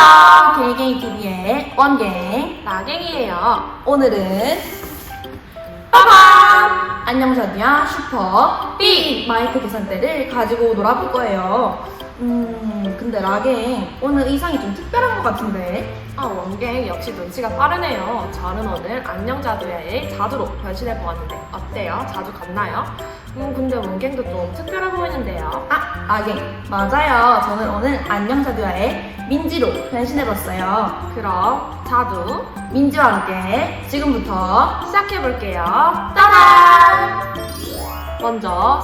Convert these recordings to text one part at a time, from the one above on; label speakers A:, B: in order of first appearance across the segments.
A: 라미게이 TV의 원갱
B: 나갱이에요.
A: 오늘은 빠밤! 안녕자두야 슈퍼. 빅 마이크 계산대를 가지고 놀아볼 거예요. 음 근데 라갱 오늘 의상이 좀 특별한 것 같은데
B: 아, 원갱 역시 눈치가 빠르네요. 저는 오늘 안녕 자두야의 자두로 변신해보았는데 어때요? 자주 같나요? 음, 근데 원갱도 좀 특별해 보이는데요.
A: 아 라갱 맞아요. 저는 오늘 안녕 자두야의 민지로 변신해봤어요.
B: 그럼 자두
A: 민지와 함께 지금부터
B: 시작해볼게요.
A: 짜잔!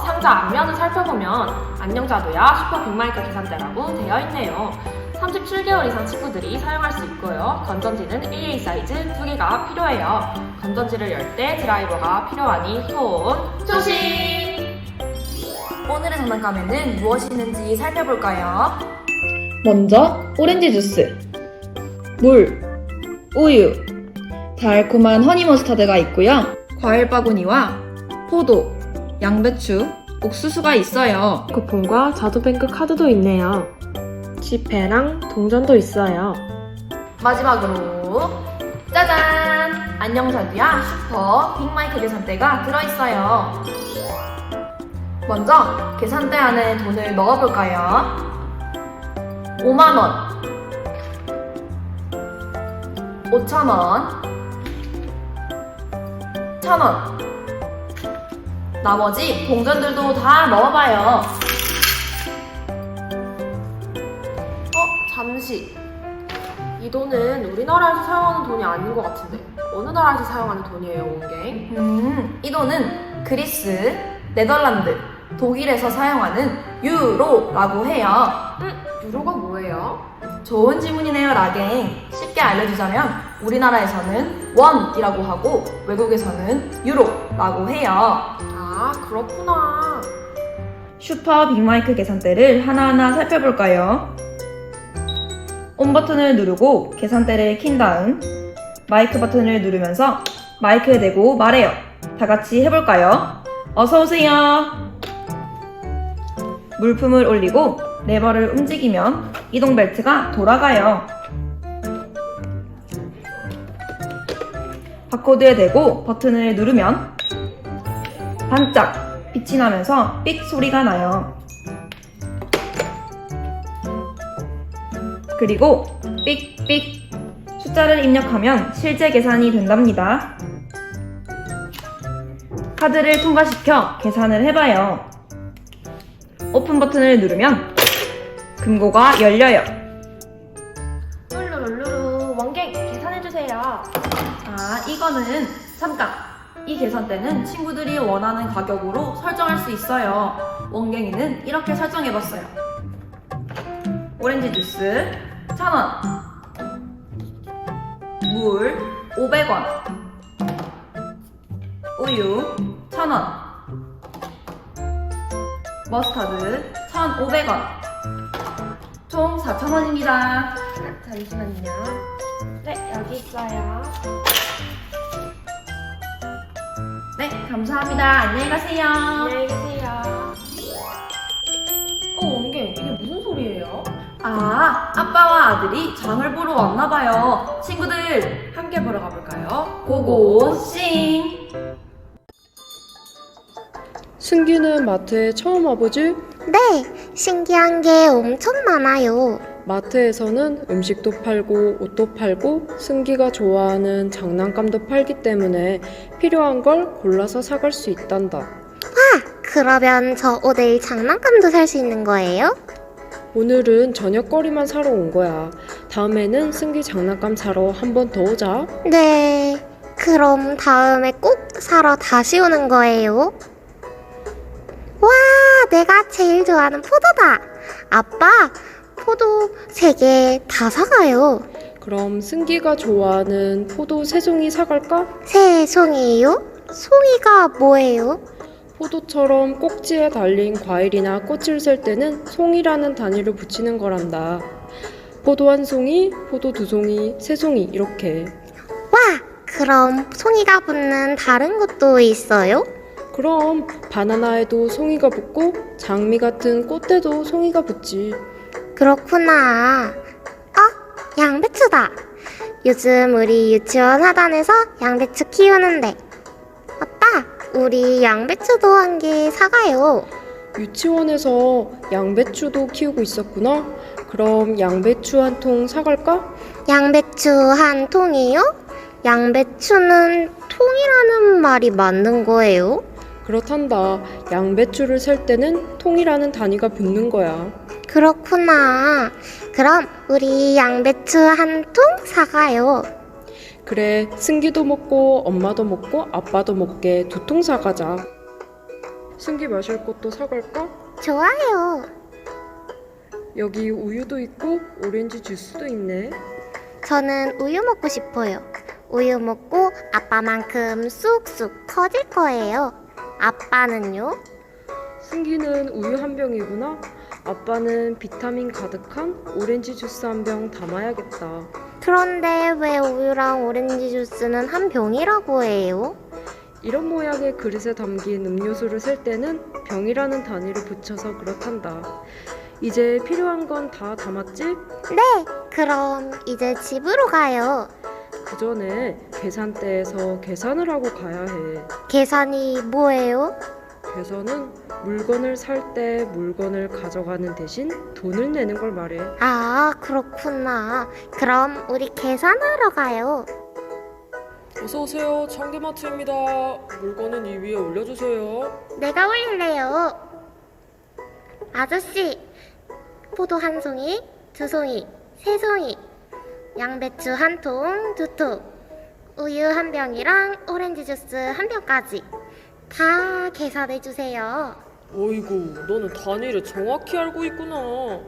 B: 상자 앞면을 살펴보면 안녕자두야 슈퍼 빅마이크 계산대라고 되어 있네요. 37개월 이상 친구들이 사용할 수 있고요. 건전지는 1A 사이즈 2개가 필요해요. 건전지를 열 때 드라이버가 필요하니 손
A: 조심! 오늘의 장난감에는 무엇이 있는지 살펴볼까요? 먼저 오렌지 주스, 물, 우유, 달콤한 허니 머스타드가 있고요. 과일 바구니와 포도, 양배추, 옥수수가 있어요.
B: 쿠폰과 자두뱅크 카드도 있네요. 지폐랑 동전도 있어요.
A: 마지막으로 짜잔! 안녕자두야 슈퍼 빅마이크 계산대가 들어있어요. 먼저 계산대 안에 돈을 넣어볼까요? 5만원 5천원 1천원 나머지 동전들도 다 넣어봐요.
B: 어, 잠시. 이 돈은 우리나라에서 사용하는 돈이 아닌 것 같은데. 어느 나라에서 사용하는 돈이에요, 원갱?
A: 음, 이 돈은 그리스, 네덜란드, 독일에서 사용하는 유로라고 해요.
B: 음, 유로가 뭐예요?
A: 좋은 질문이네요, 라갱. 쉽게 알려주자면 우리나라에서는 원이라고 하고 외국에서는 유로라고 해요.
B: 아, 그렇구나.
A: 슈퍼 빅마이크 계산대를 하나하나 살펴볼까요? 온 버튼을 누르고 계산대를 킨 다음 마이크 버튼을 누르면서 마이크에 대고 말해요. 다 같이 해볼까요? 어서 오세요. 물품을 올리고 레버를 움직이면 이동 벨트가 돌아가요. 바코드에 대고 버튼을 누르면 반짝 빛이 나면서 삑 소리가 나요. 그리고 삑삑 숫자를 입력하면 실제 계산이 된답니다. 카드를 통과시켜 계산을 해봐요. 오픈 버튼을 누르면 금고가 열려요.
B: 룰루룰루루, 원갱, 계산해주세요.
A: 아, 이거는 잠깐. 이 계산대는 친구들이 원하는 가격으로 설정할 수 있어요. 원갱이는 이렇게 설정해봤어요. 오렌지 주스 1,000원. 물 500원. 우유 1,000원. 머스타드 1,500원. 총 4,000원입니다.
B: 잠시만요. 네, 여기 있어요.
A: 네, 감사합니다. 안녕히 가세요.
B: 안녕히 계세요. 어, 원갱, 이게 무슨 소리예요?
A: 아, 아빠와 아들이 장을 보러 왔나 봐요. 친구들,
B: 함께 보러 가볼까요?
A: 고고싱!
C: 승기는 마트에 처음 와보지?
D: 네, 신기한 게 엄청 많아요.
C: 마트에서는 음식도 팔고 옷도 팔고 승기가 좋아하는 장난감도 팔기 때문에 필요한 걸 골라서 사갈 수 있단다.
D: 그러면 저 오늘 장난감도 살 수 있는 거예요?
C: 오늘은 저녁거리만 사러 온 거야. 다음에는 승기 장난감 사러 한 번 더 오자.
D: 네, 그럼 다음에 꼭 사러 다시 오는 거예요? 와, 내가 제일 좋아하는 포도다. 아빠, 포도 세개다 사가요.
C: 그럼 승기가 좋아하는 포도 세 송이 사갈까?
D: 새 송이에요? 송이가 뭐예요?
C: 포도처럼 꼭지에 달린 과일이나 꽃을 셀 때는 송이라는 단위를 붙이는 거란다. 포도 한 송이, 포도 두 송이, 세 송이 이렇게.
D: 와, 그럼 송이가 붙는 다른 것도 있어요?
C: 그럼 바나나에도 송이가 붙고 장미 같은 꽃에도 송이가 붙지.
D: 그렇구나. 아, 양배추다. 요즘 우리 유치원 하단에서 양배추 키우는데. 아빠, 우리 양배추도 한 개 사가요.
C: 유치원에서 양배추도 키우고 있었구나. 그럼 양배추 한 통 사갈까?
D: 양배추 한 통이요? 양배추는 통이라는 말이 맞는 거예요?
C: 그렇단다. 양배추를 셀 때는 통이라는 단위가 붙는 거야.
D: 그렇구나. 그럼 우리 양배추 한 통 사가요.
C: 그래, 승기도 먹고 엄마도 먹고 아빠도 먹게 두 통 사가자. 승기 마실 것도 사갈까?
D: 좋아요.
C: 여기 우유도 있고 오렌지 주스도 있네.
D: 저는 우유 먹고 싶어요. 우유 먹고 아빠만큼 쑥쑥 커질 거예요. 아빠는요?
C: 승기는 우유 한 병이구나. 아빠는 비타민 가득한 오렌지 주스 한 병 담아야겠다.
D: 그런데 왜 우유랑 오렌지 주스는 한 병이라고 해요?
C: 이런 모양의 그릇에 담긴 음료수를 셀 때는 병이라는 단위를 붙여서 그렇단다. 이제 필요한 건 다 담았지?
D: 네, 그럼 이제 집으로 가요.
C: 그 전에 계산대에서 계산을 하고 가야 해.
D: 계산이 뭐예요?
C: 계산은 물건을 살 때 물건을 가져가는 대신 돈을 내는 걸 말해.
D: 아, 그렇구나. 그럼 우리 계산하러 가요.
C: 어서 오세요. 청계마트입니다. 물건은 이 위에 올려주세요.
D: 내가 올릴래요. 아저씨, 포도 한 송이, 두 송이, 세 송이, 양배추 한 통, 두 통, 우유 한 병이랑 오렌지 주스 한 병까지 다 계산해 주세요.
E: 어이구, 너는 단위를 정확히 알고 있구나.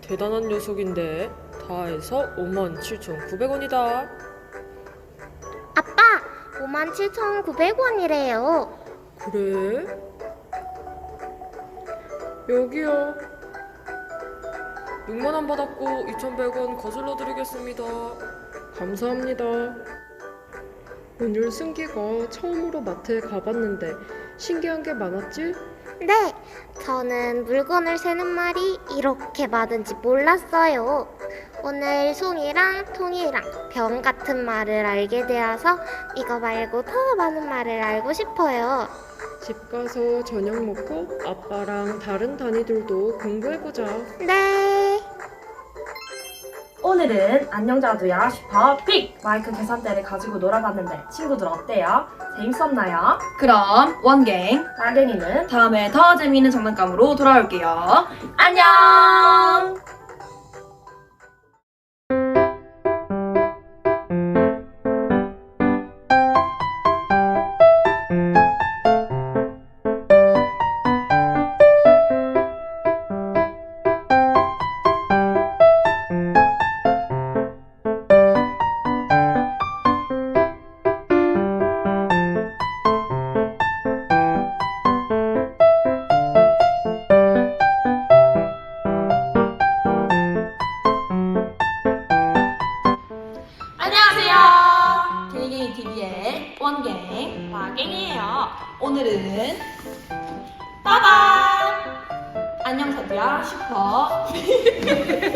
E: 대단한 녀석인데. 다 해서 57,900원이다.
D: 아빠, 57,900원이래요.
C: 그래? 여기요.
E: 6만 원 받았고 2,100원 거슬러 드리겠습니다.
C: 감사합니다. 오늘 승기가 처음으로 마트에 가봤는데 신기한 게 많았지?
D: 네, 저는 물건을 세는 말이 이렇게 많은지 몰랐어요. 오늘 송이랑 통이랑 병 같은 말을 알게 되어서 이거 말고 더 많은 말을 알고 싶어요.
C: 집 가서 저녁 먹고 아빠랑 다른 단위들도 공부해보자.
D: 네.
B: 오늘은 안녕자두야 슈퍼픽 마이크 계산대를 가지고 놀아봤는데 친구들 어때요? 재밌었나요?
A: 그럼 원갱
B: 나경이는
A: 다음에 더 재미있는 장난감으로 돌아올게요. 안녕! 오늘은 따단 안녕 사두야. 슈퍼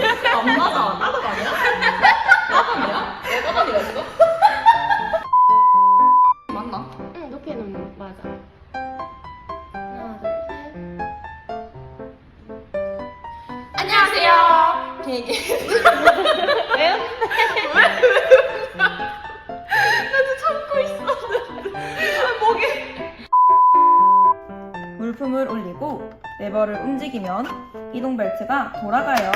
A: 물품을 올리고 레버를 움직이면 이동 벨트가 돌아가요.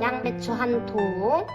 D: 양배추 한 통,